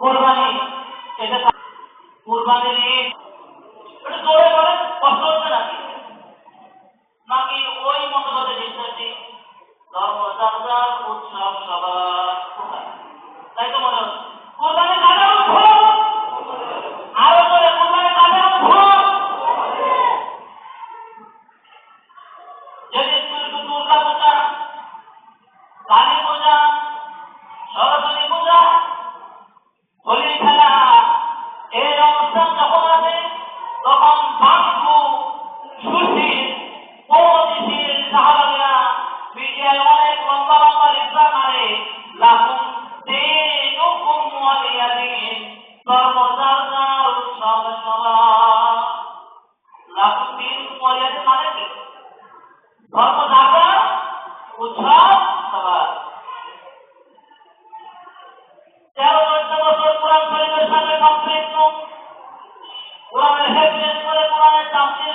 कुर्बानी जैसे कुर्बानी दी जोड़े पड़े और सोच में ना कि वही मतलब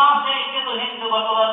パーセントヘッドバトラ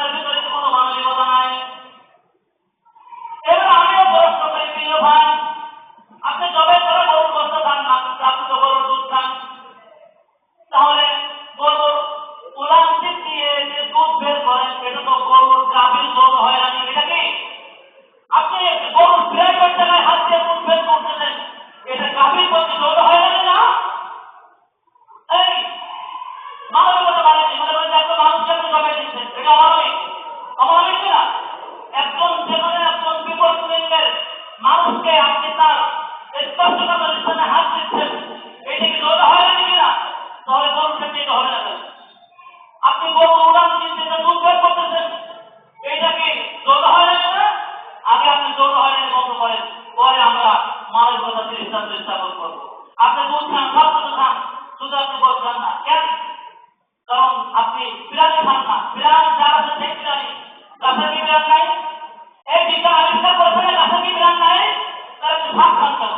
করেন, পরে আমরা মানবতার ইসলামকে স্থাপন করব। আপনি বলছেন সর্বত খান শুধু আপনি বলছেন না। কেন? কারণ আপনি বিরাট খান না বিরাট যার আছে সেই বিরানি কাছে কি বিরাট নাই। এই বিষয়ে আবিষ্কার করছেন কাছে কি বিরাট নাই তাহলে ভাগ খান কেন